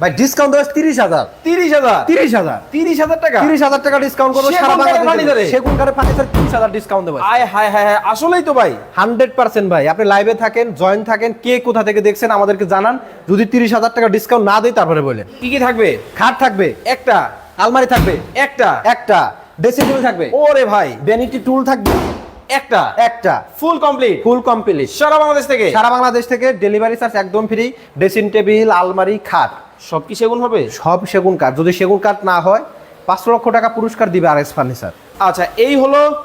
ভাই ডিসকাউন্ট দেওয়া তিরিশ হাজার। তিরিশ হাজার? তিরিশ হাজার। তিরিশ হাজার টাকা? তিরিশ হাজার টাকা ডিসকাউন্ট করব সারা বাংলাদেশে সেগুন কাঠের ফার্নিচার তিরিশ হাজার ডিসকাউন্ট দেবো। আয় হায় হায় হায় আসলেই তো ভাই। হান্ড্রেড পার্সেন্ট ভাই আপনি লাইভে থাকেন জয়েন থাকেন কে কোথা থেকে দেখছেন আমাদেরকে জানান। যদি তিরিশ হাজার টাকা ডিসকাউন্ট না দেয় তারপরে বলেন। কি কি থাকবে? খাট থাকবে। একটা। আলমারি থাকবে। একটা। একটা। ড্রেসিং টেবিল থাকবে। ওরে ভাই। ভ্যানিটি টুল থাকবে। একটা। একটা। ফুল কমপ্লিট ফুল কমপ্লিট সারা বাংলাদেশ থেকে? সারা বাংলাদেশ থেকে ডেলিভারি চার্জ একদম ফ্রি ড্রেসিং টেবিল আলমারি খাট। সব কি সেগুন হবে? সব সেগুন কাঠ। যদি সেগুন কাঠ না হয় পাঁচ লক্ষ টাকা পুরস্কার দিবে আর এস ফার্নিচার। আচ্ছা এই হলো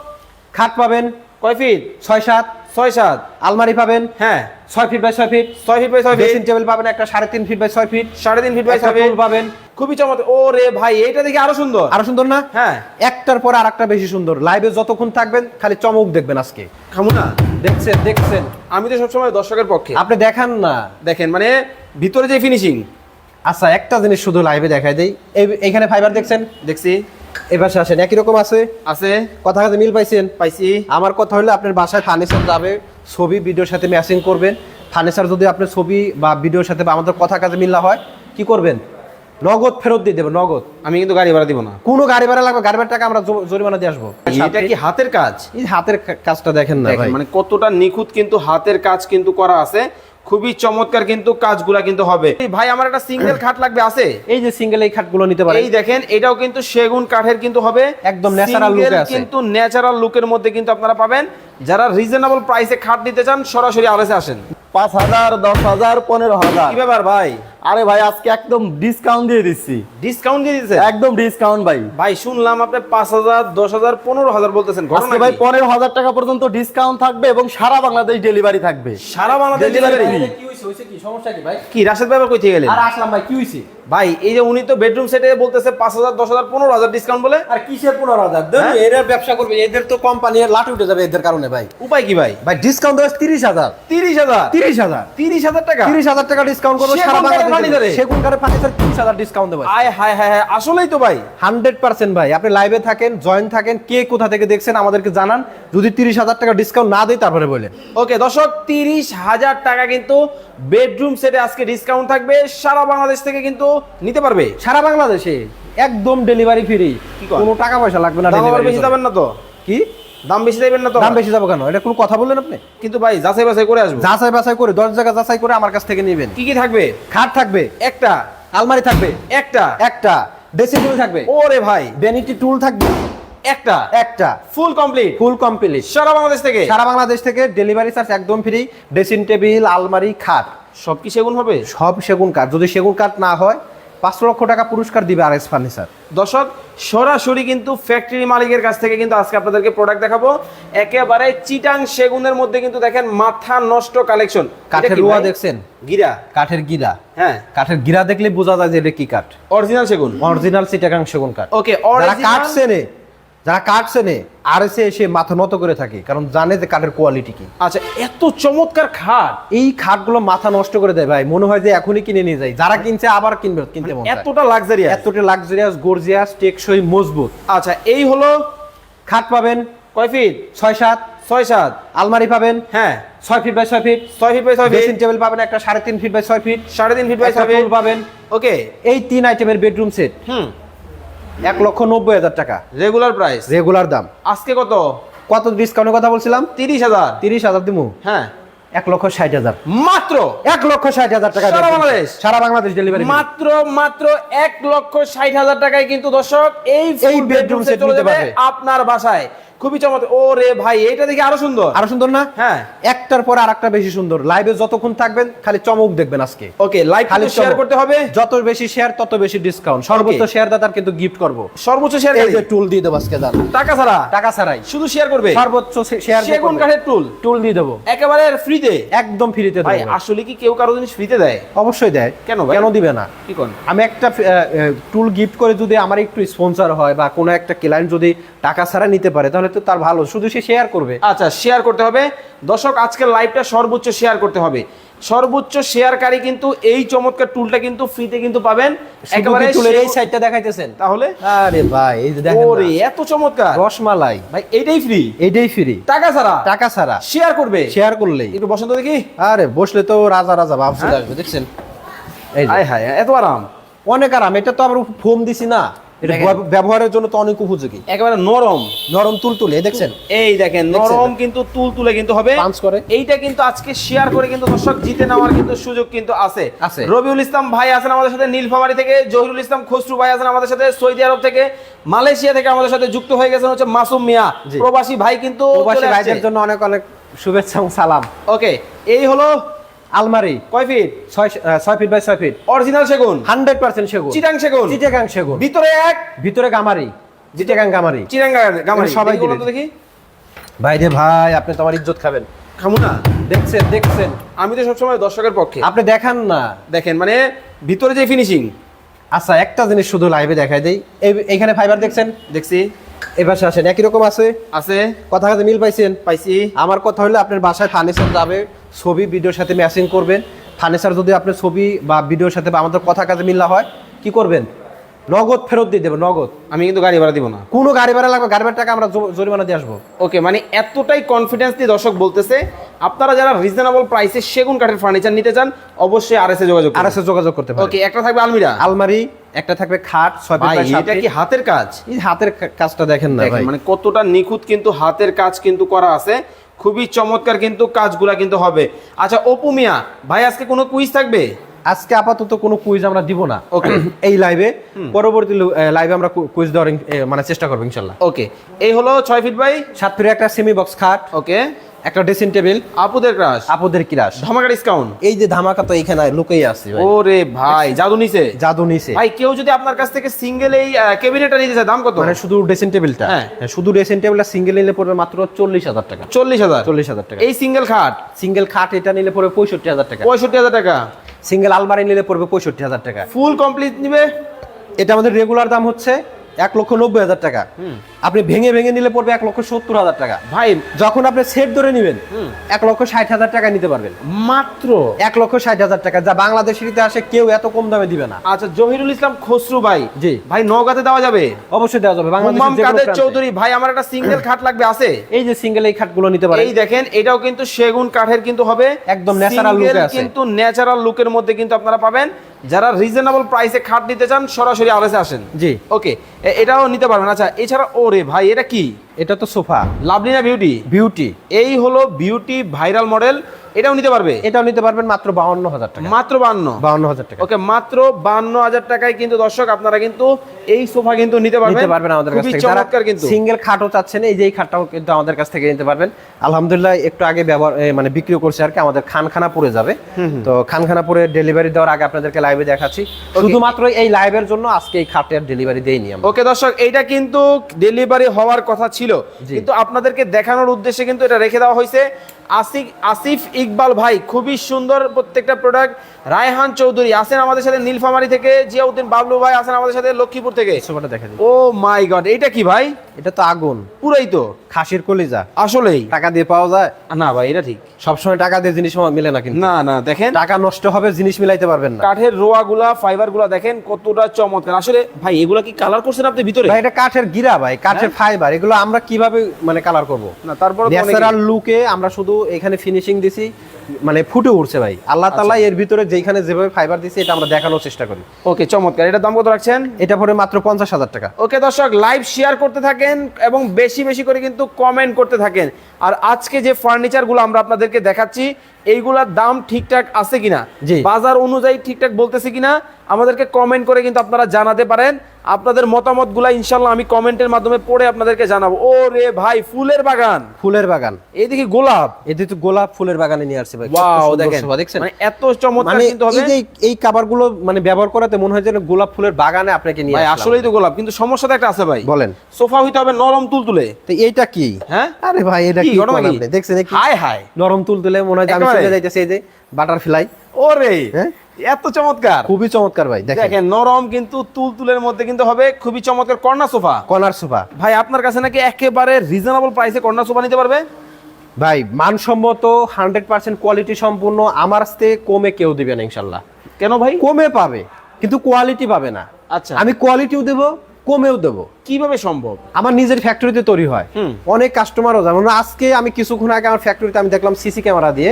খাট পাবেন। কয় ফিট? ছয় সাত। ছয় সাত। আলমারি পাবেন। হ্যাঁ। ছয় ফিট বাই ছয় ফিট। ছয় ফিট বাই ছয় ফিট। ড্রেসিং টেবিল পাবেন একটা সাড়ে তিন ফিট বাই ছয় ফিট। সাড়ে তিন ফিট বাই ছয় ফিট। পাবেন। খুবই চমৎকার। ও রে ভাই এইটা দেখে আরও সুন্দর। আরও সুন্দর না? হ্যাঁ। একটার পর আর একটা বেশি সুন্দর। লাইভে যতক্ষণ থাকবেন খালি চমক দেখবেন আজকে। খামু না। দেখছেন দেখছেন। আমি তো সবসময় দর্শকের পক্ষে। আপনি দেখান না। দেখেন মানে ভিতরে যে ফিনিশিং আচ্ছা একটা জিনিস শুধু লাইভে দেখাই দেই। এইখানে ফাইবার দেখছেন? দেখছি। এবার আসেন একই রকম আছে। আছে। কথা কথা মিল পাইছেন? পাইছি। আমার কথা হলো আপনার বাসায় ফার্নিচার যাবে ছবি ভিডিওর সাথে ম্যাচিং করবেন। ফার্নিচার যদি আপনার ছবি বা ভিডিওর সাথে বা আমাদের কথা কাজে মিল না হয় কি করবেন? নগদ ফেরত দিয়ে দেবেন নগদ। আমি কিন্তু গাড়ি ভাড়া দিব না। কোনো গাড়ি ভাড়া লাগবে গাড়ি ভাড়া টাকা আমরা জরিমানা দিয়ে আসব। এটা কি হাতের কাজ? এই হাতের কাজটা দেখেন না মানে কতটা নিখুঁত কিন্তু হাতের কাজ কিন্তু করা আছে। খুবই চমৎকার কিন্তু কাজগুলা কিন্তু হবে। ভাই আমার একটা সিঙ্গেল খাট লাগবে আছে? এই যে সিঙ্গেল এই খাটগুলো নিতে পারেন। এই দেখেন এটাও কিন্তু সেগুন কাঠের কিন্তু হবে। একদম ন্যাচারাল লুকে আছে। কিন্তু ন্যাচারাল লুকের মধ্যে কিন্তু আপনারা পাবেন। যারা রিজনেবল প্রাইসে খাট নিতে চান সরাসরি আরএসে আসেন। পাঁচ হাজার দশ হাজার পনেরো হাজার। কি ব্যাপার ভাই? আরে ভাই আজকে একদম ডিসকাউন্ট দিয়ে দিচ্ছি। ডিসকাউন্ট দিয়ে দিচ্ছে একদম ডিসকাউন্ট ভাই। ভাই শুনলাম আপনি পাঁচ হাজার দশ হাজার পনেরো হাজার বলতেছেন। ঘটনা ভাই পনেরো হাজার টাকা পর্যন্ত ডিসকাউন্ট থাকবে এবং সারা বাংলাদেশ ডেলিভারি থাকবে। সারা বাংলাদেশ ডেলিভারি। কি হইছে হইছে কি? সমস্যা কি ভাই? কি রাশেদ ব্যাপার কই থেকে গেলেন? আর আসলাম ভাই কি হইছে? ভাই এই যে উনি তো বেডরুম সেটে বলতেছে পাঁচ হাজার দশ হাজার পনেরো হাজার ডিসকাউন্ট বলে। আর কিসের পনেরো হাজার? হ্যাঁ? এরা ব্যবসা করবে এদের তো কোম্পানি লাট উঠে যাবে এদের কারণে ভাই। উপায় কি ভাই? ভাই ডিসকাউন্ট দেওয়া তিরিশ হাজার। তিরিশ হাজার? তিরিশ হাজার। তিরিশ হাজার টাকা? তিরিশ হাজার টাকা ডিসকাউন্ট করব সারা বাংলাদেশে? সেগুন কাঠের ফার্নিচার তিরিশ হাজার ডিসকাউন্ট দেবো। আয় হায় হায় হায় আসলেই তো ভাই। হান্ড্রেড পার্সেন্ট ভাই আপনি লাইভে থাকেন জয়েন থাকেন কে কোথা থেকে দেখছেন আমাদেরকে জানান। যদি তিরিশ হাজার টাকা ডিসকাউন্ট না দেয় তারপরে বলেন। ওকে দর্শক তিরিশ হাজার টাকা কিন্তু বেডরুম সেটে আজকে ডিসকাউন্ট থাকবে সারা বাংলাদেশ থেকে কিন্তু নিতে পারবে। সারা বাংলাদেশে? একদম ডেলিভারি ফ্রি কোনো টাকা পয়সা লাগবে না delivery বেশি। যাবেন না তো? কি? দাম বেশি যাবেন না তো? দাম বেশি যাব কেন? এটা কোনো কথা বললেন আপনি? কিন্তু ভাই যাচাই বাছাই করে আসব। যাচাই বাছাই করে দশ জায়গা যাচাই করে আমার কাছ থেকে নেবেন। কি কি থাকবে? খাট থাকবে। একটা। আলমারি থাকবে। একটা। একটা। ড্রেসিং টেবিল থাকবে। ওরে ভাই। ভ্যানিটি টুল থাকবে। একটা। একটা। ফুল কমপ্লিট ফুল কমপ্লিট সারা বাংলাদেশ থেকে? সারা বাংলাদেশ থেকে ডেলিভারি চার্জ একদম ফ্রি ড্রেসিং টেবিল আলমারি খাট। সব কি সেগুন হবে? সব সেগুন কাঠ। যদি সেগুন কাঠ না হয় পাঁচ লক্ষ টাকা পুরস্কার দিবে আর এস ফার্নিচার দর্শক সরাসরি কিন্তু ফ্যাক্টরি মালিকের কাছ থেকে কিন্তু আজকে আপনাদেরকে প্রোডাক্ট দেখাবো। একেবারে চিটাং সেগুনের মধ্যে কিন্তু দেখেন মাথা নষ্ট কালেকশন কাঠের রুয়া দেখছেন? গিরা। কাঠের গিরা। হ্যাঁ। কাঠের গিরা দেখলে বোঝা যায় যে এটা কি কাঠ। অরিজিনাল সেগুন। অরিজিনাল সিটাগাং সেগুন কাঠ। ওকে যারা কাঠ অরিজিনাল চেনে যারা কাঠ চেনে আর এসে এসে মাথা নত করে থাকে কারণ জানে যে কাঠের কোয়ালিটি কি। আচ্ছা এত চমৎকার খাট। এই খাটগুলো মাথা নষ্ট করে দেয় ভাই মনে হয় যে এখনই কিনে নিয়ে যায় যারা কিনছে আবার কিনবে কিনতে এতটা লাক্সারি এতটা লাক্সারিয়াস গর্জিয়াস টেকসই মজবুত। আচ্ছা এই হলো খাট পাবেন কয় ফিট? ছয় সাত। ছয় সাত। আলমারি পাবেন হ্যাঁ। ছয় ফিট বাই ছয় ফিট। ছয় ফিট বাই ছয় ফিট। টেবিল পাবেন একটা সাড়ে তিন ফিট বাই ছয় ফিট। সাড়ে তিন ফিট বাই ছয় ফিট। পাবেন। ওকে। এই তিন আইটেমের বেডরুম সেট হুম। এক লক্ষ নব্বই হাজার টাকা। রেগুলার প্রাইস রেগুলার দাম। আজকে কত? কত ডিসকাউন্টের কথা বলছিলাম? তিরিশ হাজার। তিরিশ হাজার দিমু। হ্যাঁ। এক লক্ষ ষাট হাজার। মাত্র? এক লক্ষ ষাট হাজার টাকা সারা বাংলাদেশ? সারা বাংলাদেশ ডেলিভারি মাত্র মাত্র এক লক্ষ ষাট হাজার টাকায় কিন্তু দর্শক এই এই বেডরুম set চলে যাবে আপনার বাসায়। খুবই চমৎকার। ও রে ভাই এটা দেখে আরও সুন্দর। আরও সুন্দর না? হ্যাঁ। একটার পর আরেকটা বেশি সুন্দর। লাইভে যতক্ষণ থাকবেন খালি চমক দেখবেন আজকে। ওকে লাইক খালি শেয়ার করতে হবে। যত বেশি শেয়ার তত বেশি ডিসকাউন্ট সর্বোচ্চ শেয়ার দাতার কিন্তু গিফট করব। সর্বোচ্চ শেয়ার এই যে টুল দিয়ে দেবো আজকে দাদা। টাকা ছাড়া? টাকা ছাড়াই। শুধু শেয়ার করবে? সর্বোচ্চ শেয়ার সেগুন কাঠের টুল টুল দিয়ে দেবো। একেবারে ফ্রিতে একদম ফ্রিতে ভাই আসলে কি কেউ কারও জিনিস ফ্রিতে দেয়? অবশ্যই দেয়। কেন ভাই? কেন দিবে না? কি কোন? আমি একটা টুল গিফট করে যদি আমার একটু স্পন্সর হয় বা কোনো একটা ক্লায়েন্ট যদি টাকা ছাড়া নিতে পারে তাহলে তো তার ভালো শুধু সে শেয়ার করবে। আচ্ছা শেয়ার করতে হবে। দর্শক আজকের লাইভটা সর্বোচ্চ শেয়ার করতে হবে। সর্বোচ্চ শেয়ারকারী কিন্তু এই চমৎকার টুলটা কিন্তু ফ্রিতে কিন্তু পাবেন। একেবারে টুলের এই সাইডটা দেখাইতেছেন। তাহলে? আরে ভাই এই যে দেখেন ওরে এত চমৎকার। রসমালাই। ভাই এইটাই ফ্রি এইটাই ফ্রি টাকা ছাড়া। টাকা ছাড়া। শেয়ার করবে। শেয়ার করলেই। একটু বসন্ত দেখি। আরে বসলে তো রাজা রাজা ভাব চলে হ্যাঁ? আসবে দেখছেন? এই যে, আয় হায় এত আরাম। অনেক আরাম। এটা তো আমরা ফোম দিছি না। এটা ব্যবহারের জন্য তো অনেক উপযোগী। একেবারে নরম। নরম তুলতুলে দেখছেন? এই দেখেন নরম কিন্তু তুল তুলে কিন্তু হবে। পাঞ্চ করে। এইটা কিন্তু আজকে শেয়ার করে কিন্তু দর্শক জিতে নেওয়ার কিন্তু সুযোগ কিন্তু আছে। আছে। রবিউল ইসলাম ভাই আছেন আমাদের সাথে নীলফামারী থেকে। জহিরুল ইসলাম খসরু ভাই আছেন আমাদের সাথে সৌদি আরব থেকে। মালয়েশিয়া থেকে আমাদের সাথে যুক্ত হয়ে গেছেন হচ্ছে মাসুম মিয়া। প্রবাসী ভাই কিন্তু প্রবাসী ভাইদের জন্য অনেক অনেক শুভেচ্ছা এবং সালাম। ওকে এই হলো আলমারি। কয় ফিট? ছয় ছয় ফিট বাই ছয় ফিট। অরিজিনাল সেগুন? হান্ড্রেড পার্সেন্ট সেগুন। চিটাং সেগুন? চিটেগাং সেগুন। ভিতরে এক? ভিতরে গামারি। চিটেগাং গামারি। চিটাং গামারি। সবাই দেখি ভাই রে ভাই আপনি তোমার ইজ্জত খাবেন। খামু না। দেখছেন দেখছেন। আমি তো সবসময় দর্শকের পক্ষে। আপনি দেখান না। দেখেন মানে ভিতরে যে ফিনিশিং আচ্ছা একটা জিনিস শুধু লাইভে দেখাই দেই। এই- এইখানে ফাইবার দেখছেন? দেখছি। এবার আসেন একই রকম আছে? আছে। কথা কাজে মিল পাইছেন? পাইছি। আমার কথা হলো আপনার বাসায় ফার্নিচার যাবে ছবি ভিডিওর সাথে ম্যাচিং করবেন। ফার্নিচার যদি আপনার ছবি বা ভিডিওর সাথে বা আমাদের কথা কাজে মিল না হয় কি করবেন? নগদ ফেরত দিয়ে দেবেন নগদ। আমি কিন্তু গাড়ি ভাড়া দিব না। কোনো গাড়ি ভাড়া লাগবে গাড়ি ভাড়ার টাকা আমরা জরিমানা দিয়ে আসব। ওকে মানে এতটাই কনফিডেন্স দিয়ে দর্শক বলতেছে আপনারা যারা রিজনেবল প্রাইসে সেগুন কাঠের ফার্নিচার নিতে চান অবশ্যই আর এস এ যোগাযোগ আর এসে যোগাযোগ করতে পারেন। ওকে একটা থাকবে আলমিরা। আলমারি একটা থাকবে খাট ছয় এটা কি হাতের কাজ? এই হাতের কাজটা দেখেন না মানে কতটা নিখুঁত কিন্তু হাতের কাজ কিন্তু করা আছে। খুবই চমৎকার কিন্তু কাজগুলা কিন্তু হবে। আচ্ছা অপু মিয়া ভাই আজকে কোনো কুইজ থাকবে? আজকে আপাতত কোনো কুইজ আমরা দিব না। Okay. এই লাইভে পরবর্তী লাইভে আমরা কুইজ দেওয়ার মানে চেষ্টা করব ইনশাল্লাহ। ওকে এই হলো ছয় ফিট বাই? সাত ফিট একটা সেমি বক্স খাট। ওকে একটা ড্রেসিং টেবিল আপুদের ক্রাশ আপদের ক্রাশ ধামাকা ডিসকাউন্ট এই যে ধামাকা তো এইখানে লুকেই আছে ওরে ভাই জাদু নিছে? জাদু নিছে। ভাই কেউ যদি আপনার কাছ থেকে সিঙ্গেল এই ক্যাবিনেটটা নিতে চায় দাম কত? মানে শুধু ড্রেসিং টেবিলটা হ্যাঁ। শুধু ড্রেসিং টেবিলটা সিঙ্গেল নিলে পড়বে মাত্র চল্লিশ হাজার টাকা। চল্লিশ হাজার? চল্লিশ হাজার টাকা। এই সিঙ্গেল খাট? সিঙ্গেল খাট এটা নিলে পড়বে পঁয়ষট্টি হাজার টাকা। পঁয়ষট্টি হাজার টাকা? সিঙ্গেল আলমারি নিলে পড়বে পঁয়ষট্টি হাজার টাকা। ফুল কমপ্লিট নিবে? এটা আমাদের রেগুলার দাম হচ্ছে এক লক্ষ নব্বই হাজার টাকা। আপনি ভেঙে ভেঙে নিলে পড়বে এক লক্ষ সত্তর হাজার টাকা। ভাই যখন আপনি সেট ধরে নেবেন এক লক্ষ ষাট হাজার টাকা নিতে পারবেন। মাত্র? এক লক্ষ ষাট হাজার টাকা যা বাংলাদেশের ইতিহাসে কেউ এত কম দামে দিবে না। আচ্ছা জহিরুল ইসলাম খসরু ভাই জি। ভাই নগাতে দেওয়া যাবে? অবশ্যই দেওয়া যাবে বাংলাদেশের কাদের চৌধুরী ভাই আমার একটা সিঙ্গেল খাট লাগবে আছে? এই যে সিঙ্গেল এই খাটগুলো নিতে পারেন। এই দেখেন এটাও কিন্তু সেগুন কাঠের কিন্তু হবে। একদম ন্যাচারাল look-এ আছে। কিন্তু ন্যাচারাল লুকের মধ্যে কিন্তু আপনারা পাবেন। যারা রিজনেবল প্রাইসে খাট নিতে চান সরাসরি আরএসে আসেন। জি। ওকে এটাও নিতে পারবেন। আচ্ছা এছাড়া ওরে ভাই এটা কি? এটা তো সোফা। লাভলিনা বিউটি বিউটি এই হলো বিউটি ভাইরাল মডেল এটাও নিতে পারবে? এটাও নিতে পারবেন মাত্র বাউন্ন হাজার টাকা। মাত্র বান্ন বাউন্ন হাজার টাকা। ওকে মাত্র বান্ন হাজার টাকায় কিন্তু দর্শক আপনারা কিন্তু এই সোফা কিন্তু নিতে পারবেন। নিতে পারবেন আমাদের কাছ থেকে। চমৎকার কিন্তু। সিঙ্গেল খাটও চাচ্ছেন এই যে এই খাটটাও কিন্তু আমাদের কাছ থেকে নিতে পারবেন। আলহামদুলিল্লাহ একটু আগে ব্যবহার মানে বিক্রি করছে আর কি। আমাদের খানখানা পড়ে যাবে। তো খানখানা পরে ডেলিভারি দেওয়ার আগে আপনাদেরকে লাইভে দেখাচ্ছি। শুধুমাত্র এই লাইভের জন্য আজকে এই খাটের ডেলিভারি দেইনি আমরা। ওকে দর্শক এইটা কিন্তু ডেলিভারি হওয়ার কথা ছিল জি। কিন্তু আপনাদেরকে দেখানোর উদ্দেশ্যে কিন্তু এটা রেখে দেওয়া হয়েছে আসিফ আসিফ ইকবাল ভাই খুবই সুন্দর প্রত্যেকটা প্রোডাক্ট রায়হান চৌধুরী আছেন আমাদের সাথে নীলফামারী থেকে জিয়াউদ্দিন বাবলু ভাই আছেন আমাদের সাথে লক্ষ্মীপুর থেকে। দেখা ও মাই গড এইটা কি ভাই? এটা তো আগুন। পুরাই তো। খাসির কলিজা। আসলেই। টাকা দিয়ে পাওয়া যায়? না ভাই এটা ঠিক। সবসময় টাকা দিয়ে জিনিস মিলে না কিন্তু। না না দেখেন। টাকা নষ্ট হবে জিনিস মিলাইতে পারবেন না। কাঠের রোয়া গুলা ফাইবারগুলা দেখেন কতটা চমৎকার। আসলে ভাই এগুলা কি কালার করছেন আপনি ভিতরে? ভাই এটা কাঠের গিরা ভাই কাঠের ফাইবার এগুলো আমরা কীভাবে মানে কালার করব? না তারপর ন্যাচারাল লুকে আমরা শুধু এখানে ফিনিশিং দিছি মানে ফুটে উঠছে ভাই। আল্লাহ তাআলা আচ্ছা। এর ভিতরে যেখানে যেভাবে ফাইবার দিছি এটা আমরা দেখানোর চেষ্টা করি। ওকে চমৎকার। এটার দাম কত রাখছেন? এটা পরে মাত্র পঞ্চাশ হাজার টাকা। ওকে দর্শক লাইভ শেয়ার করতে থাকেন এবং বেশি বেশি করে কিন্তু কমেন্ট করতে থাকেন। আর আজকে যে ফার্নিচারগুলো আমরা আপনাদেরকে দেখাচ্ছি এইগুলার দাম ঠিকঠাক আছে কিনা। বাজার অনুযায়ী ঠিকঠাক বলতেছে কিনা? আমাদেরকে কমেন্ট করে কিন্তু আপনারা জানাতে পারেন। আপনাদের মতামতগুলা ইনশাল্লাহ আমি কমেন্টের মাধ্যমে পড়ে আপনাদেরকে জানাব। ও রে ভাই ফুলের বাগান। ফুলের বাগান। এইদিকে গোলাপ। এতে তো গোলাপ ফুলের বাগানে নিয়ে আসছে ভাই। ওয়াও দেখেন। দেখছেন? মানে এত চমৎকার মানে কিন্তু হবে। এই এই কাবারগুলো মানে ব্যবহার করাতে মনে হয় যেন গোলাপ ফুলের বাগানে আপনাকে নিয়ে ভাই আসলেই তো গোলাপ কিন্তু সমস্যা তো একটা আছে ভাই। বলেন। সোফা হইতে হবে নরম তুলতুলে তো এইটা কি? হ্যাঁ? আরে ভাই এটা কি ঘটনা আপনি? দেখছেন? হায় হায়। নরম তুল তুলে মনে হয় আমি? চলে যাইতেছি এই যে বাটারফ্লাই। ওরে। হ্যাঁ? এত চমৎকার। খুবই চমৎকার ভাই দেখেন। নরম কিন্তু তুলতুলের মধ্যে কিন্তু হবে খুবই চমৎকার কর্নার সোফা। Corner sofa. ভাই আপনার কাছে নাকি একেবারে রিজনেবল প্রাইসে কর্নার সোফা নিতে পারবে? ভাই মানসম্মত হান্ড্রেড পার্সেন্ট কোয়ালিটি সম্পূর্ণ আমার আসতে কমে কেউ দিবে না ইনশাল্লাহ। কেন ভাই? কমে পাবে কিন্তু কোয়ালিটি পাবে না। আচ্ছা। আমি কোয়ালিটিও দেবো কমেও দেবো। কীভাবে সম্ভব? আমার নিজের ফ্যাক্টরিতে তৈরি হয়। অনেক কাস্টমারও যেমন আজকে আমি কিছুক্ষণ আগে আমার ফ্যাক্টরিতে আমি দেখলাম সিসি ক্যামেরা দিয়ে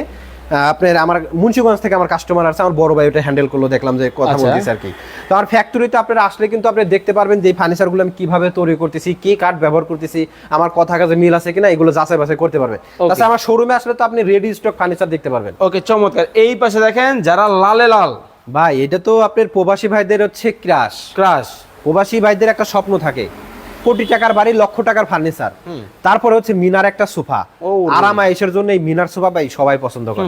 আপনার আমার মুন্সিগঞ্জ থেকে আমার কাস্টমার আছে আমার বড় ভাই ওটা হ্যান্ডেল করল দেখলাম যে কথা আচ্ছা। বলতেছে আর কি তো আমার ফ্যাক্টরিতে আপনারা আসলে কিন্তু আপনি দেখতে পারবেন যে ফার্নিচারগুলো আমি কীভাবে তৈরি করতেছি কি কাঠ ব্যবহার করতেছি আমার কথা কাজে মিল আছে কিনা এগুলো যাচাই বাছাই করতে পারবেন। তাছাড়া আমার শোরুমে আসলে তো আপনি রেডি স্টক ফার্নিচার দেখতে পারবেন। ওকে চমৎকার। এই পাশে দেখেন যারা লালে লাল। ভাই এটা তো আপনার প্রবাসী ভাইদের হচ্ছে ক্রাশ ক্রাশ প্রবাসী ভাইদের একটা স্বপ্ন থাকে। কোটি টাকার বাড়ি লক্ষ টাকার ফার্নিচার। তারপরে হচ্ছে মিনার একটা সোফা। ও। রে। আরাম আয়েসের জন্য এই মিনার সোফা ভাই সবাই পছন্দ করে।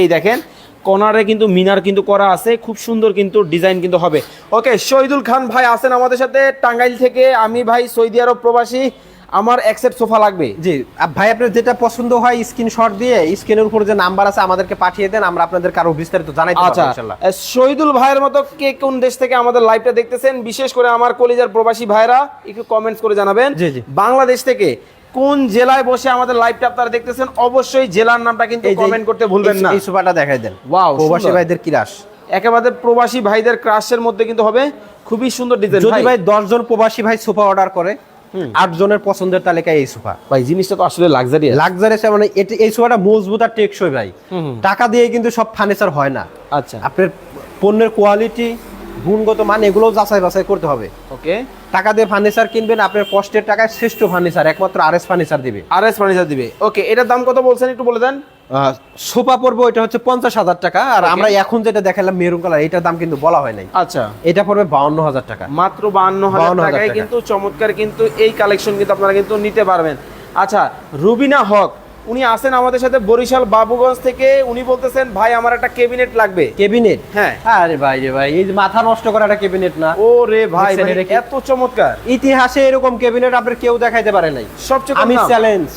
এই দেখেন কর্নারে কিন্তু মিনার কিন্তু করা আছে খুব সুন্দর কিন্তু ডিজাইন কিন্তু হবে। ওকে শহীদুল খান ভাই আছেন আমাদের সাথে টাঙ্গাইল থেকে। আমি ভাই সৌদি আরব প্রবাসী। আমার একসেট সোফা লাগবে। জি ভাই আপনার যেটা পছন্দ হয় স্ক্রিনশট দিয়ে স্ক্রিনের উপর যে নাম্বার আছে আমাদেরকে পাঠিয়ে দেন আমরা আপনাদের কারও বিস্তারিত পারব আচ্ছা ইনশাআল্লাহ শহীদুল ভাইয়ের মতো কে কোন দেশ থেকে আমাদের লাইভটা দেখতেছেন বিশেষ করে আমার কলিজার প্রবাসী ভাইরা একটু কমেন্টস করে জানাবেন। জি, জি। বাংলাদেশ থেকে কোন জেলায় বসে আমাদের লাইভটা আপনারা দেখতেছেন অবশ্যই জেলার নামটা কিন্তু কমেন্ট করতে ভুলবেন না। এই সোফাটা দেখাই দেন। Wow, প্রবাসী। ভাইদের কিরাস একেবারে প্রবাসী ভাইদের ক্রাশের মধ্যে কিন্তু হবে খুবই সুন্দর ডিজাইন যদি ভাই দশ জন প্রবাসী ভাই সোফা অর্ডার করে আট জনের পছন্দের তালিকায় এই সোফা। ভাই জিনিসটা তো আসলে লাক্সারি লাক্সারি মানে এই সোফাটা মজবুত আর টেকসই ভাই। টাকা দিয়ে কিন্তু সব ফার্নিচার হয় না। আচ্ছা। আপনার পণ্যের কোয়ালিটি গুণগত মান এগুলো যাচাই বাছাই করতে হবে। ওকে টাকা দিয়ে ফার্নিচার কিনবেন আপনার কষ্টের টাকায় শ্রেষ্ঠ ফার্নিচার একমাত্র আর এস ফার্নিচার দিবে। আর এস ফার্নিচার দিবে। ওকে এটার দাম কত বলছেন? একটু বলে দেন। সোফা পড়ব এটা হচ্ছে পঞ্চাশ হাজার টাকা আর আমরা এখন যেটা দেখালাম মেরুন কালার এটার দাম কিন্তু বলা হয় নাই। আচ্ছা। এটা পড়বে বাউন্ন হাজার টাকা। মাত্র বান্ন হাজার টাকায় কিন্তু চমৎকার কিন্তু এই কালেকশন কিন্তু আপনারা কিন্তু নিতে পারবেন। আচ্ছা রুবিনা হক উনি আসেন আমাদের সাথে বরিশাল বাবুগঞ্জ থেকে। উনি বলতেছেন ভাই আমার একটা কেবিনেট লাগবে। কেবিনেট হ্যাঁ। আরে ভাই রে ভাই এই যে মাথা নষ্ট করা একটা কেবিনেট না। ও রে ভাই? এত চমৎকার। ইতিহাসে এরকম কেবিনেট আপনার কেউ দেখাইতে পারে নাই। সবচেয়ে আমি চ্যালেঞ্জ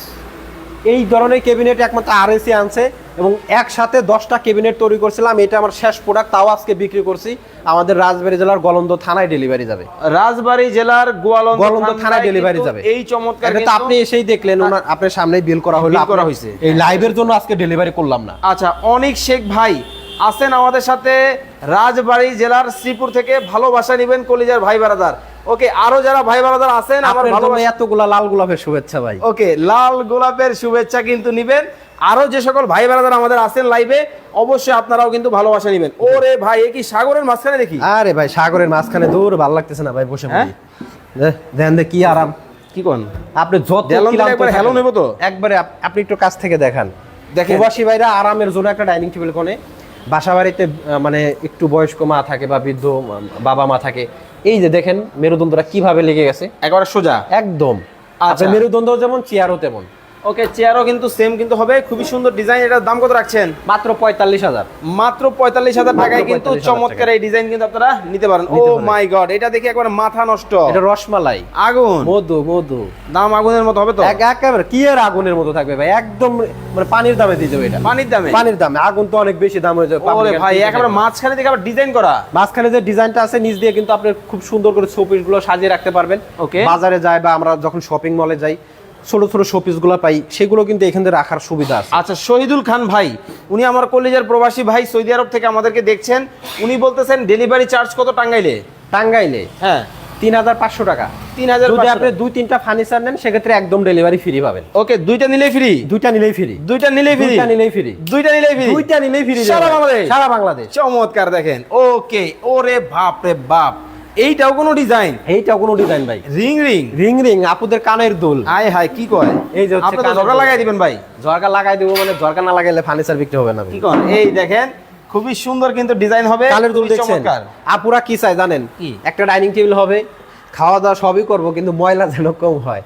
এই ধরনের কেবিনেট একমাত্র আরএসি আনছে এবং একসাথে দশটা কেবিনেট তৈরি করছিলাম। এটা আমার শেষ প্রোডাক্ট তাও আজকে বিক্রি করছি। আমাদের রাজবাড়ী জেলার গলন্দ থানায় ডেলিভারি যাবে। রাজবাড়ী জেলার গোয়ালন্দ গোয়ালন্দ থানায় ডেলিভারি যাবে। এই চমৎকার এটা আপনি এসেই দেখলেন ওনার আপনার সামনেই বিল করা হলো। করা হয়েছে। এই লাইভের জন্য আজকে ডেলিভারি করলাম না। আচ্ছা অনিক শেখ ভাই আছেন আমাদের সাথে। রাজবাড়ী জেলার শ্রীপুর থেকে ভালোবাসা নেবেন কলিজার ভাই বারাদার ওকে আরও যারা ভাই বারাদার আছেন আমার ভালোবাসা এতগুলা লাল গোলাপের শুভেচ্ছা ভাই। ওকে লাল গোলাপের শুভেচ্ছা কিন্তু নিবেন। আরও যে সকল ভাই বারাদার আমাদের আছেন লাইভে অবশ্যই আপনারাও কিন্তু ভালোবাসা নিবেন। ওরে ভাই এ কি সাগরের মাঝখানে দেখি আরে ভাই সাগরের মাঝখানে দূর ভালো লাগতেছে না ভাই বসে হ্যাঁ? দেন দে কি আরাম। কি কোন? আপনি যত একবারে hello নেব তো? একবারে আপনি একটু কাছ থেকে দেখান। দেখেন। প্রবাসী ভাইরা আরামের জন্য একটা ডাইনিং টেবিল কোণে বাসা বাড়িতে মানে একটু বয়স্ক মা থাকে বা বৃদ্ধ বাবা মা থাকে। এই যে দেখেন মেরুদণ্ডটা কীভাবে লেগে গেছে? একবারে সোজা। একদম। আচ্ছা। মেরুদন্ড মেরুদণ্ড যেমন চেয়ারও তেমন। ওকে চেয়ারও কিন্তু সেম কিন্তু হবে। খুবই সুন্দর ডিজাইন এটার দাম কত রাখছেন? মাত্র পঁয়তাল্লিশ হাজার। মাত্র পঁয়তাল্লিশ হাজার টাকায় কিন্তু চমৎকার এই ডিজাইন কিন্তু আপনারা নিতে পারেন। ও মাই গড এটা দেখে একবার মাথা নষ্ট। এটা রসমালাই। আগুন। মধু মধু। দাম আগুনের মতো হবে তো? এক একেবারে কি আর আগুনের মতো থাকবে ভাই। একদম মানে পানির দামে দিয়ে যাবে এটা। পানির দামে? পানির দামে। আগুন তো অনেক বেশি দাম হয়ে যাবে ওরে ভাই একেবারে মাঝখানে দেখে আবার ডিজাইন করা। মাঝখানে যে ডিজাইনটা আছে নিচ দিয়ে কিন্তু আপনি খুব সুন্দর করে শোপিসগুলো সাজিয়ে রাখতে পারবেন। ওকে বাজারে যাই বা আমরা যখন শপিং মলে যাই ছোট ছোট শোপিসগুলো পাই সেগুলো কিন্তু এখান থেকে রাখার সুবিধা আছে। আচ্ছা শহীদুল খান ভাই উনি আমার কলেজের প্রবাসী ভাই সৌদি আরব থেকে আমাদেরকে দেখছেন। উনি বলতেছেন ডেলিভারি চার্জ কত টাঙ্গাইলে? টাঙ্গাইলে? হ্যাঁ। তিন হাজার পাঁচশো টাকা। তিন হাজার যদি আপনি দুই তিনটা ফার্নিচার নেন সেক্ষেত্রে একদম ডেলিভারি ফ্রি পাবেন। ওকে দুইটা নিলেই ফ্রি দুইটা নিলেই ফ্রি দুইটা নিলেই ফ্রি দুইটা নিলেই ফ্রি দুইটা নিলেই ফ্রি দুইটা নিলেই ফ্রি সারা বাংলাদেশ? সারা বাংলাদেশ। চমৎকার দেখেন। ওকে ওরে বাপ রে বাপ। এইটাও কোনো ডিজাইন এইটা কোনো ডিজাইন ভাই। রিং রিং রিং রিং আপুদের কানের দুল। আয় হায় কি কয়? এই যে হচ্ছে দুল। লাগাই দিবেন ভাই। ঝরকা লাগাই দেবো মানে ঝরকা না লাগাইলে ফার্নিচার বিক্রি হবে না কি কন? এই দেখেন খুবই সুন্দর কিন্তু ডিজাইন হবে। কানের দুল দেখছেন? আপুরা কি চাই জানেন? একটা ডাইনিং টেবিল হবে খাওয়া দাওয়া সবই করব কিন্তু ময়লা যেন কম হয়।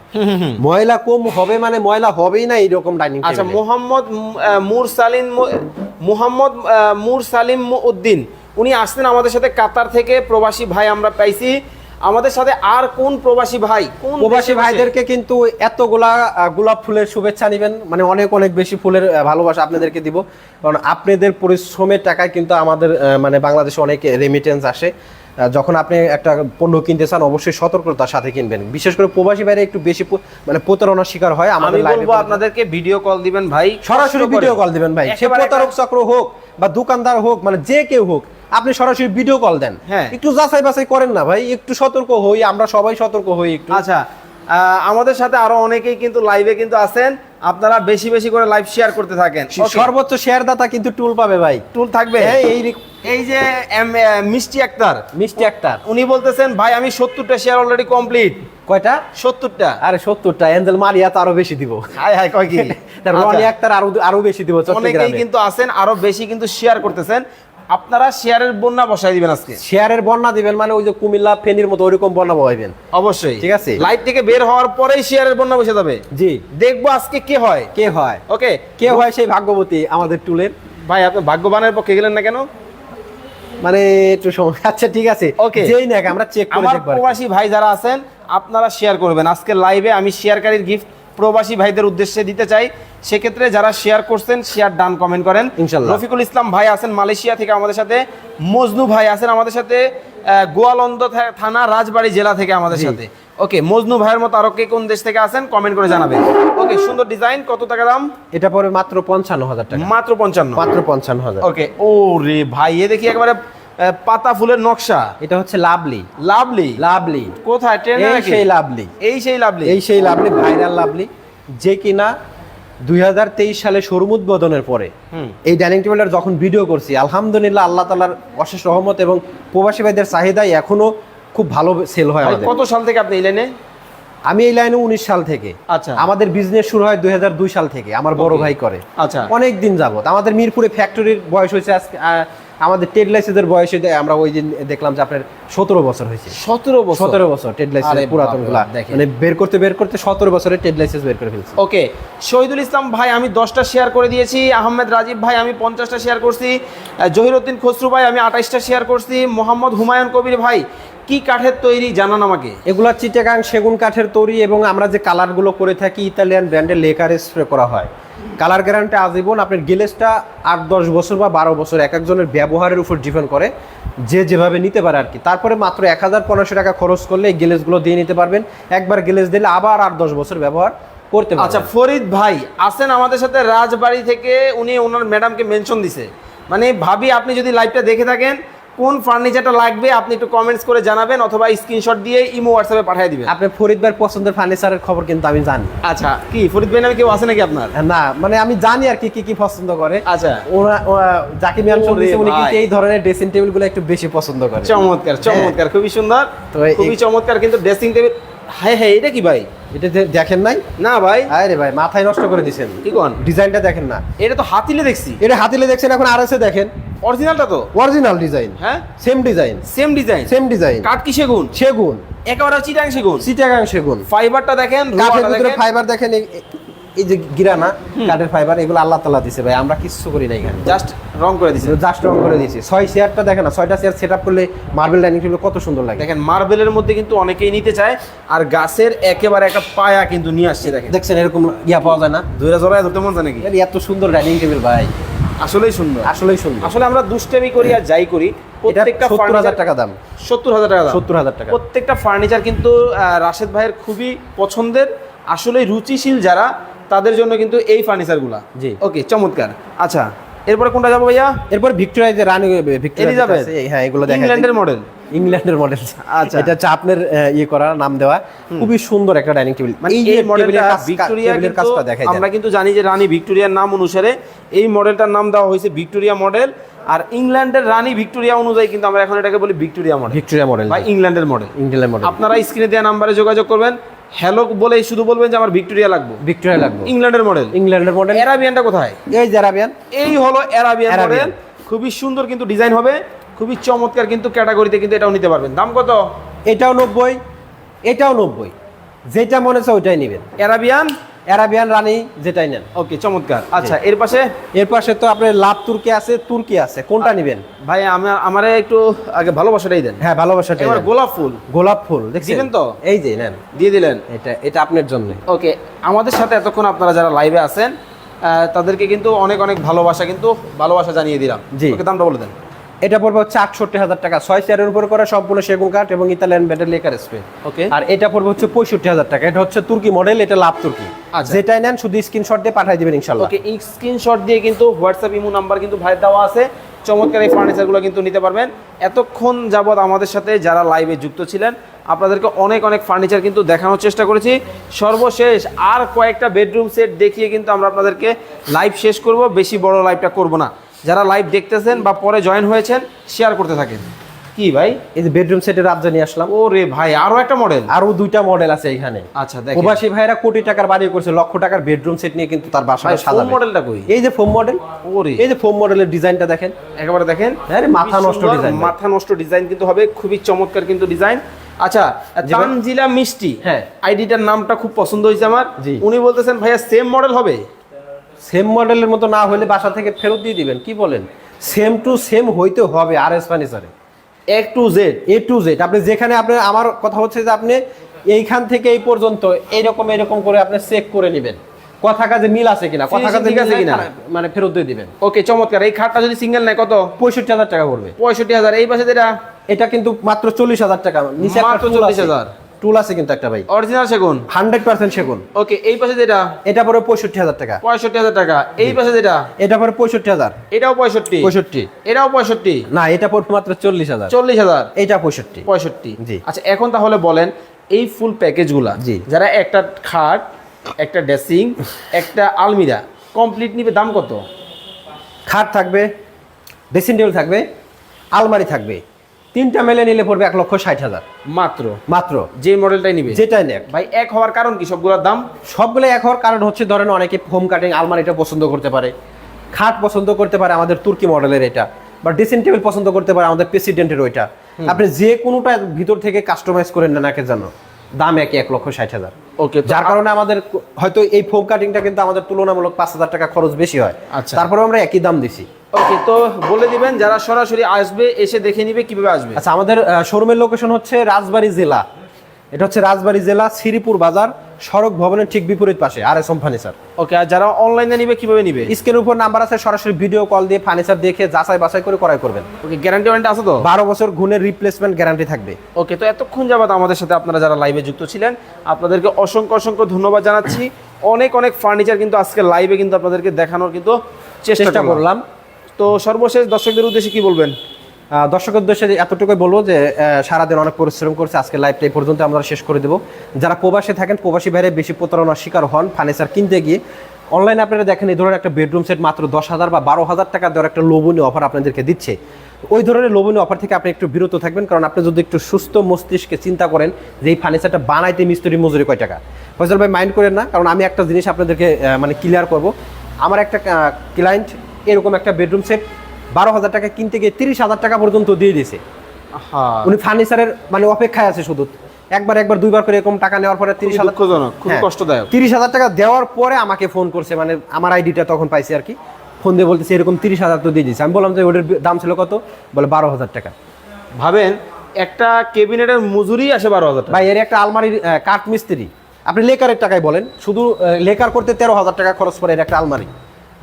ময়লা কম হবে মানে ময়লা হবেই না এইরকম ডাইনিং আচ্ছা মোহাম্মদ উম, আহ, মুর সালিম মু- মুহাম্মদ আহ, মুর সালিম উদ্দিন উনি আসছেন আমাদের সাথে কাতার থেকে। প্রবাসী ভাই আমরা পাইছি। আমাদের সাথে আর কোন প্রবাসী ভাই? কোন প্রবাসী ভাইদেরকে কিন্তু এতগুলা গোলাপ ফুলের শুভেচ্ছা নেবেন। মানে অনেক অনেক বেশি ফুলের ভালোবাসা আপনাদেরকে দিব। কারণ আপনাদের পরিশ্রমের টাকায় কিন্তু আমাদের মানে বাংলাদেশে অনেক রেমিটেন্স আসে। যখন আপনি একটা পণ্য কিনতে চান অবশ্যই সতর্কতার সাথে কিনবেন। বিশেষ করে প্রবাসী বাইরে একটু বেশি মানে প্রতারণার শিকার হয় আমি বলব আপনাদেরকে ভিডিও কল দিবেন ভাই। সরাসরি ভিডিও কল দিবেন ভাই। সে প্রতারক চক্র হোক বা দোকানদার হোক মানে যে কেউ হোক আপনি সরাসরি ভিডিও কল দেন। হ্যাঁ। একটু যাচাই বাছাই করেন না ভাই একটু সতর্ক হই আমরা সবাই সতর্ক হই একটু। আচ্ছা আমাদের সাথে আরও অনেকেই কিন্তু লাইভে কিন্তু আছেন। আপনারা বেশি বেশি করে লাইভ শেয়ার করতে থাকেন। সর্বোচ্চ শেয়ার দাতা কিন্তু টুল পাবে ভাই। টুল থাকবে? এই এই এই যে মিষ্টি আক্তার। মিষ্টি একটা উনি বলতেছেন ভাই আমি সত্তরটা শেয়ার অলরেডি কমপ্লিট কয়টা? সত্তরটা। আরে সত্তরটা এঞ্জেল মারিয়া তো আরও বেশি দিব। হাই হাই কয় কি? তার রনি আচ্ছা, আক্তার আরও আরও বেশি দিব অনেকেই কিন্তু আছেন আরও বেশি কিন্তু শেয়ার করতেছেন। আপনারা শেয়ারের বন্যা বসাই দিবেন আজকে? শেয়ারের বন্যা দিবেন মানে ওই যে কুমিল্লা ফেনীর মতো ওইরকম বন্যা বসাইবেন। অবশ্যই। ঠিক আছে। লাইভ থেকে বের হওয়ার পরেই শেয়ারের বন্যা বসে যাবে। জি। দেখব আজকে কে হয়। কে হয়? ওকে। কে হয় সেই ভাগ্যবতী আমাদের টুলের? ভাই আপনি ভাগ্যবানের পক্ষে গেলেন না কেন? মানে একটু সময় আচ্ছা ঠিক আছে। ওকে। যেই নাক আমরা চেক করে দেখব প্রবাসী ভাই যারা আছেন আপনারা শেয়ার করবেন। আজকে লাইভে আমি শেয়ারকারীর গিফট প্রবাসী ভাইদের উদ্দেশ্যে দিতে চাই সেক্ষেত্রে যারা শেয়ার করছেন শেয়ার ডান কমেন্ট করেন। ইনশাল্লাহ। রফিকুল ইসলাম ভাই আছেন মালয়েশিয়া থেকে আমাদের সাথে মজনু ভাই আছেন আমাদের সাথে গোয়ালন্দ থানা রাজবাড়ি জেলা থেকে আমাদের সাথে। ওকে মজনু ভাইয়ের মতো আরও কে কোন দেশ থেকে আছেন কমেন্ট করে জানাবেন। ওকে সুন্দর ডিজাইন কত টাকা দাম? এটা পরে মাত্র পঞ্চান্ন হাজার টাকা। মাত্র পঞ্চান্ন। মাত্র পঞ্চান্ন হাজার। ওকে ও রে ভাই এ দেখি একেবারে পাতা ফুলের নকশা। এটা হচ্ছে লাভলি লাভলি লাভলি কোথায়? ট্রেনে এই সেই লাভলি এই সেই লাভলি এই সেই লাভলি ভাইরাল লাভলি যে কিনা দুই হাজার তেইশ সালে শোরুম উদ্বোধনের পরে। এই ডাইনিং টেবিলটার যখন ভিডিও করছি আলহামদুলিল্লাহ আল্লাহ তালার অশেষ রহমত এবং প্রবাসী ভাইদের চাহিদায় এখনও খুব ভালো সেল হয় আমাদের। কত সাল থেকে আপনি এই লাইনে? আমি এই লাইনে উনিশ সাল থেকে। আচ্ছা। আমাদের বিজনেস শুরু হয় দুই হাজার দুই সাল থেকে আমার বড় ভাই করে। আচ্ছা। অনেক দিন যাবত আমাদের মিরপুরে ফ্যাক্টরির বয়স হয়েছে আজকে আমাদের টেড লাইসেন্সের বয়সে আমরা ওই দিন দেখলাম যে আপনার সতেরো বছর হয়েছে। সতেরো বছর? সতেরো বছর টেড লাইসেন্স পুরাতনগুলা মানে বের করতে বের করতে সতেরো বছরে টেড লাইসেন্স বের করে ফেলছে। ওকে শহীদুল ইসলাম ভাই আমি দশটা শেয়ার করে দিয়েছি। আহমেদ রাজীব ভাই আমি পঞ্চাশটা শেয়ার করছি। জহির জহিরুদ্দিন খসরু ভাই আমি আঠাইশটা শেয়ার করছি। মোহাম্মদ হুমায়ুন কবির ভাই কি কাঠের তৈরি জানান আমাকে। এগুলা চিটাগাং সেগুন কাঠের তৈরি এবং আমরা যে কালারগুলো করে থাকি ইতালিয়ান ব্র্যান্ডের লেকার স্প্রে করা হয়। কালার গ্যারান্টি আজীবন আপনার গেলেসটা আট দশ বছর বা বারো বছর এক একজনের ব্যবহারের উপর ডিপেন্ড করে যে যেভাবে নিতে পারে আর কি। তারপরে মাত্র এক হাজার পনেরোশো টাকা খরচ করলে এই গেলেসগুলো দিয়ে নিতে পারবেন। একবার গেলেস দিলে আবার আট দশ বছর ব্যবহার করতে পারবেন। আচ্ছা ফরিদ ভাই আছেন আমাদের সাথে রাজবাড়ি থেকে উনি ওনার ম্যাডামকে মেনশন দিছে। মানে ভাবি আপনি যদি লাইভটা দেখে থাকেন কোন ফার্নিচারটা লাগবে আপনি একটু কমেন্টস করে জানাবেন অথবা স্ক্রিনশট দিয়ে ইমো হোয়াটসঅ্যাপে পাঠিয়ে দিবেন। আপনি ফরিদ ভাইয়ের পছন্দের ফার্নিচারের খবর কিন্তু আমি জানি। আচ্ছা কি? ফরিদ ভাই নামে কেউ আছে নাকি আপনার? না মানে আমি জানি আর কি কি কি পছন্দ করে। আচ্ছা। ওরা যাকে মেনশন ওরে উনি কিন্তু এই ধরনের ড্রেসিং টেবিলগুলো একটু বেশি পছন্দ করে। চমৎকার চমৎকার খুবই সুন্দর। তো এই- খুবই চমৎকার কিন্তু ড্রেসিং টেবিল হ্যাঁ হ্যাঁ এটা কি ভাই? এটা দেখেন নাই? না ভাই। আরে ভাই মাথায় নষ্ট করে দিছেন। কি কোন? ডিজাইনটা দেখেন না। এটা তো হাতিলে দেখছি। এটা হাতিলে দেখছেন এখন আর এসে দেখেন। অরিজিনালটা তো? অরিজিনাল ডিজাইন হ্যাঁ? Same design same design same design কাঠ কি সেগুন? সেগুন। একেবারে চিটাং সেগুন? চিটাগাং সেগুন। ফাইবারটা দেখেন কাঠের ভিতরে ফাইবার দেখেন এই- যে গিরানা কাঠের ফাইবার এগুলো আল্লাহ তালা দিছে ভাই আমরা কিচ্ছু করি না এখানে। জাস্ট রং করে দিছে। জাস্ট রং করে দিয়েছি ছয় চেয়ারটা দেখেন না ছয়টা চেয়ার সেট আপ করলে মার্বেল ডাইনিং টেবিল কত সুন্দর লাগে। দেখেন মার্বেলের মধ্যে কিন্তু অনেকেই নিতে চায় আর গাছের একেবারে একটা পায়া কিন্তু নিয়ে আসছে দেখেন। দেখছেন এরকম ইয়া পাওয়া যায় না? দুইটা জোড়ায় ধরতে মন যায় নাকি? এত সুন্দর ডাইনিং টেবিল ভাই। আসলেই সুন্দর। আসলেই সুন্দর। আসলে আমরা দুষ্টামি করি আর যাই করি প্রত্যেকটা সত্তর হাজার টাকা দাম। সত্তর হাজার টাকা সত্তর হাজার টাকা। প্রত্যেকটা ফার্নিচার কিন্তু রাশেদ ভাইয়ের খুবই পছন্দের আসলে রুচিশীল যারা তাদের জন্য কিন্তু এই ফার্নিচারগুলো জি। ওকে চমৎকার। আচ্ছা এরপরে কোনটা যাব ভাইয়া? এরপর ভিক্টোরিয়া যে রানী ভিক্টোরিয়া? হ্যাঁ এগুলো ইংল্যান্ডের মডেল ইংল্যান্ডের মডেল আচ্ছা। এটা হচ্ছে আপনার ইয়ে করা নাম দেওয়া। খুবই সুন্দর একটা ডাইনিং টেবিল মানে এই মডেলটা ভিক্টোরিয়া টেবিলের কিন্তু কাজটা দেখাই আমরা কিন্তু জানি যে রানী ভিক্টোরিয়ার নাম অনুসারে এই মডেলটার নাম দেওয়া হয়েছে ভিক্টোরিয়া মডেল আর ইংল্যান্ডের রানী ভিক্টোরিয়া অনুযায়ী কিন্তু আমরা এখন এটাকে বলি ভিক্টোরিয়া মডেল ভিক্টোরিয়া মডেল বা ইংল্যান্ডের মডেল ইংল্যান্ডের মডেল আপনারা স্ক্রিনে দেওয়া নাম্বারে যোগাযোগ করবেন। হ্যালো বলে শুধু বলবেন যে আমার ভিক্টোরিয়া লাগবে। ভিক্টোরিয়া লাগবে। ইংল্যান্ডের মডেল ইংল্যান্ডের মডেল অ্যারাবিয়ানটা কোথায়? এই যে আরাবিয়ান এই হলো অ্যারাবিয়ান মডেল খুবই সুন্দর কিন্তু ডিজাইন হবে। খুবই চমৎকার কিন্তু ক্যাটাগরিতে কিন্তু এটাও নিতে পারবেন। দাম কত? এটাও নব্বই এটাও নব্বই। যেটা মনে হচ্ছে ওইটাই নেবেন। অ্যারাবিয়ান? অ্যারাবিয়ান রানী যেটাই নেন। ওকে চমৎকার। আচ্ছা এর পাশে? এর পাশে তো আপনার লাভ তুর্কি আছে তুর্কি আছে। কোনটা নেবেন? ভাই আমার আমারে একটু আগে ভালোবাসাটাই দেন। হ্যাঁ ভালোবাসাটা এবার গোলাপ ফুল। গোলাপ ফুল দেখছেন? তো? এই যে নেন। দিয়ে দিলেন। এটা এটা আপনার জন্য। ওকে আমাদের সাথে এতক্ষণ আপনারা যারা লাইভে আছেন তাদেরকে কিন্তু অনেক অনেক ভালোবাসা কিন্তু ভালোবাসা জানিয়ে দিলাম। জি। ওকে দামটা বলে দেন। এটা পড়বে হচ্ছে আটষট্টি হাজার টাকা। ছয় চেয়ারের উপর করা সম্পূর্ণ সেগুন কাঠ এবং Italian better lacquer spray okay আর এটা পড়বে হচ্ছে পঁয়ষট্টি হাজার টাকা। এটা হচ্ছে তুর্কি মডেল এটা লাভ তুর্কি। আচ্ছা। যেটাই নেন শুধু স্ক্রিনশট দিয়ে পাঠিয়ে দেবেন ইনশাল্লাহ ওকে এই স্ক্রিনশট দিয়ে কিন্তু হোয়াটসঅ্যাপ ইমো নাম্বার কিন্তু ভাইয়ের দেওয়া আছে। চমৎকার এই ফার্নিচারগুলো কিন্তু নিতে পারবেন। এতক্ষণ যাবৎ আমাদের সাথে যারা লাইভে যুক্ত ছিলেন আপনাদেরকে অনেক অনেক ফার্নিচার কিন্তু দেখানোর চেষ্টা করেছি। সর্বশেষ আর কয়েকটা বেডরুম সেট দেখিয়ে কিন্তু আমরা আপনাদেরকে লাইভ শেষ করব। বেশি বড় লাইভটা করব না। যারা লাইভ দেখতেছেন বা পরে জয়েন হয়েছেন শেয়ার করতে থাকেন। কি ভাই? এই যে বেডরুম সেটের রাজ্যে নিয়ে আসলাম। ও রে ভাই আরও একটা মডেল আরও দুইটা মডেল আছে এখানে। আচ্ছা দেখেন। প্রবাসী ভাইরা কোটি টাকার বাড়ি করছে লক্ষ টাকার বেডরুম সেট নিয়ে কিন্তু তার ফুল সাজাবে। মডেলটা কই? এই যে ফোম মডেল ওরে। এই যে ফোম মডেলের ডিজাইনটা দেখেন। একেবারে দেখেন। আরে মাথা নষ্ট ডিজাইন মাথা নষ্ট ডিজাইন কিন্তু হবে খুবই চমৎকার কিন্তু ডিজাইন আচ্ছা তানজিলা মিষ্টি। হ্যাঁ। আইডিটার নামটা খুব পছন্দ হয়েছে আমার। উনি বলতেছেন ভাইয়া সেম মডেল হবে? সেম মডেলের মতো না হলে বাসা থেকে ফেরত দিয়ে দিবেন। কি বলেন? সেম টু সেম হইতে হবে আর এস ফার্নিচারে এক to Z A to Z আপনি যেখানে আপনি আমার কথা হচ্ছে যে আপনি এইখান থেকে এই পর্যন্ত এইরকম এরকম করে আপনি চেক করে নেবেন। কথা কাজে মিল আছে কিনা? কথা কাজে ঠিক আছে কিনা? মানে ফেরত দিয়ে দিবেন। ওকে চমৎকার। এই খাটটা যদি সিঙ্গেল নেয় কত? পঁয়ষট্টি হাজার টাকা পড়বে। পঁয়ষট্টি হাজার। এই পাশে যেটা? এটা কিন্তু মাত্র চল্লিশ হাজার টাকা। নিচে মাত্র 40,000 টুল আছে কিন্তু একটা ভাই। অরিজিনাল সেগুন? হান্ড্রেড পার্সেন্ট সেগুন। ওকে এই পাশে যেটা? এটা পরে পঁয়ষট্টি হাজার টাকা। পঁয়ষট্টি হাজার টাকা। এই পাশে যেটা? এটা পরে পঁয়ষট্টি হাজার। এটাও পঁয়ষট্টি? পঁয়ষট্টি। এটাও পঁয়ষট্টি? না এটা পড়বে মাত্র চল্লিশ হাজার। চল্লিশ হাজার? এটা পঁয়ষট্টি। পঁয়ষট্টি। জি। আচ্ছা এখন তাহলে বলেন এই ফুল প্যাকেজগুলা জি। যারা একটা খাট একটা ড্রেসিং একটা আলমিরা কমপ্লিট নিবে দাম কত? খাট থাকবে ড্রেসিং টেবিল থাকবে আলমারি থাকবে। তিনটা মেলে নিলে পড়বে এক লক্ষ ষাট হাজার। মাত্র? মাত্র। যে মডেলটাই নিবে? যেটাই নেক। ভাই এক হওয়ার কারণ কি? সবগুলোর দাম? সবগুলো এক হওয়ার কারণ হচ্ছে ধরেন অনেকে হোম কাটিং আলমারিটা পছন্দ করতে পারে খাট পছন্দ করতে পারে আমাদের তুর্কি মডেলের এটা বা ড্রেসিং টেবিল পছন্দ করতে পারে আমাদের প্রেসিডেন্টের ওইটা। আপনি যে কোনোটা ভিতর থেকে কাস্টমাইজ করে নেন নাকি জানো দাম একই এক লক্ষ ষাট হাজার। ওকে যার কারণে আমাদের হয়তো এই ফোম কাটিংটা কিন্তু আমাদের তুলনামূলক পাঁচ হাজার টাকা খরচ বেশি হয়। আচ্ছা। তারপরে আমরা একই দাম দিছি। ওকে তো বলে দিবেন যারা সরাসরি আসবে এসে দেখে নিবে কীভাবে আসবে। আচ্ছা আমাদের শোরুমের লোকেশন হচ্ছে রাজবাড়ী জেলা। এটা হচ্ছে রাজবাড়ী জেলা শ্রীপুর বাজার সড়ক ভবনের ঠিক বিপরীত পাশে R S M furniture okay আর যারা অনলাইনে নিবে কীভাবে নিবে? স্ক্রিনের উপর নাম্বার আছে সরাসরি ভিডিও কল দিয়ে ফার্নিচার দেখে যাচাই বাছাই করে ক্রয় করবেন। ওকে গ্যারান্টি ওয়ারেন্টি আছে তো? বারো বছর গুণের রিপ্লেসমেন্ট গ্যারান্টি থাকবে। ওকে তো এতক্ষণ যাবত আমাদের সাথে আপনারা যারা লাইভে যুক্ত ছিলেন আপনাদেরকে অসংখ্য অসংখ্য ধন্যবাদ জানাচ্ছি। অনেক অনেক ফার্নিচার কিন্তু আজকে লাইভে কিন্তু আপনাদেরকে দেখানোর কিন্তু চেষ্টা করলাম। তো সর্বশেষ দর্শকদের উদ্দেশ্যে কি বলবেন? দর্শকের উদ্দেশ্যে এতটুকুই বলব যে সারাদিন অনেক পরিশ্রম করছে, আজকে লাইভটা এই পর্যন্ত আমরা শেষ করে দেবো। যারা প্রবাসী থাকেন, প্রবাসী বাইরে বেশি প্রতারণার শিকার হন ফার্নিচার কিনতে গিয়ে। অনলাইনে আপনারা দেখেন, এই ধরনের একটা বেডরুম সেট মাত্র দশ হাজার বা বারো হাজার টাকা দেওয়ার একটা লোভনীয় অফার আপনাদেরকে দিচ্ছে। ওই ধরনের লোভনীয় অফার থেকে আপনি একটু বিরত থাকবেন, কারণ আপনি যদি একটু সুস্থ মস্তিষ্কে চিন্তা করেন যে এই ফার্নিচারটা বানাইতে মিস্ত্রি মজুরি কয় টাকা? ফয়সাল ভাই মাইন্ড করেন না, কারণ আমি একটা জিনিস আপনাদেরকে মানে ক্লিয়ার করব। আমার একটা ক্লায়েন্ট এরকম একটা বেডরুম সেট বারো হাজার টাকা কিনতে গিয়ে তিরিশ হাজার টাকা পর্যন্ত দিয়ে দিয়েছে। উনি ফার্নিচারের মানে অপেক্ষায় আছে শুধু। একবার একবার দুইবার করে এরকম টাকা নেওয়ার পরে তিরিশ হাজার হ্যাঁ। কষ্টদায়ক। তিরিশ হাজার টাকা দেওয়ার পরে আমাকে ফোন করছে মানে আমার আইডিটা তখন পাইছি আর কি। ফোন দিয়ে বলতেছে এরকম তিরিশ হাজার তো দিয়ে দিয়েছে। আমি বললাম যে ওটার দাম ছিল কত? বলে বারো হাজার টাকা। ভাবেন একটা কেবিনেটের মজুরি আসে বারো হাজার ভাই এর একটা আলমারির কাঠ মিস্ত্রি। আপনি লেকারের টাকায় বলেন শুধু লেকার করতে তেরো হাজার টাকা খরচ করে এর একটা আলমারি।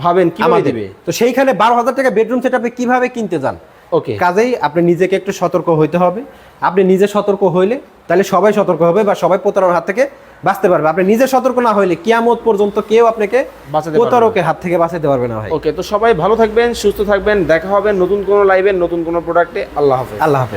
ভাবেন কি আমাদের। দেবে? তো সেইখানে বারো হাজার টাকা বেডরুম সেট আপনি কীভাবে কিনতে যান? ওকে। কাজেই আপনি নিজেকে একটু সতর্ক হইতে হবে। আপনি নিজে সতর্ক হইলে তাহলে সবাই সতর্ক হবে বা সবাই প্রতারণার হাত থেকে বাঁচতে পারবে। আপনি নিজে সতর্ক না হইলে কিয়ামত পর্যন্ত কেউ আপনাকে বাঁচাতে প্রতারকের হাত থেকে বাঁচাতে পারবে না ভাই। ওকে তো সবাই ভালো থাকবেন সুস্থ থাকবেন। দেখা হবে নতুন কোনো লাইভে নতুন কোনো প্রোডাক্টে আল্লাহ হাফেজ। আল্লাহ হাফেজ।